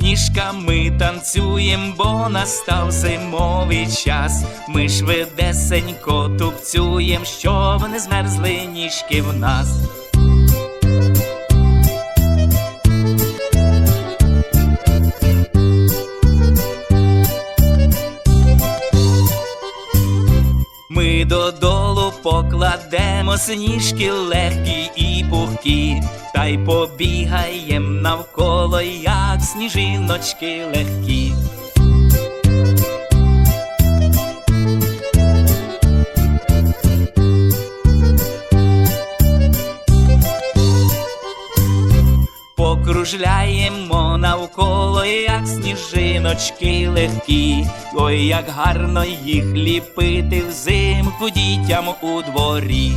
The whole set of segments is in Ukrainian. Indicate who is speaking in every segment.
Speaker 1: ніжками танцюєм, бо настав зимовий час. Ми швидесенько тупцюєм, щоб не змерзли ніжки в нас. Ми додолу покладемо сніжки легкі і та й побігаєм навколо, як сніжиночки легкі. Покружляємо навколо, як сніжиночки легкі. Ой, як гарно їх ліпити взимку дітям у дворі.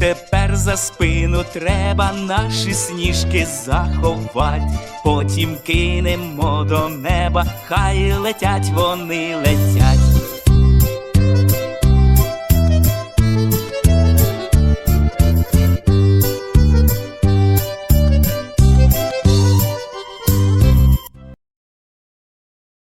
Speaker 1: Тепер за спину треба наші сніжки заховать, потім кинемо до неба, хай летять вони летять.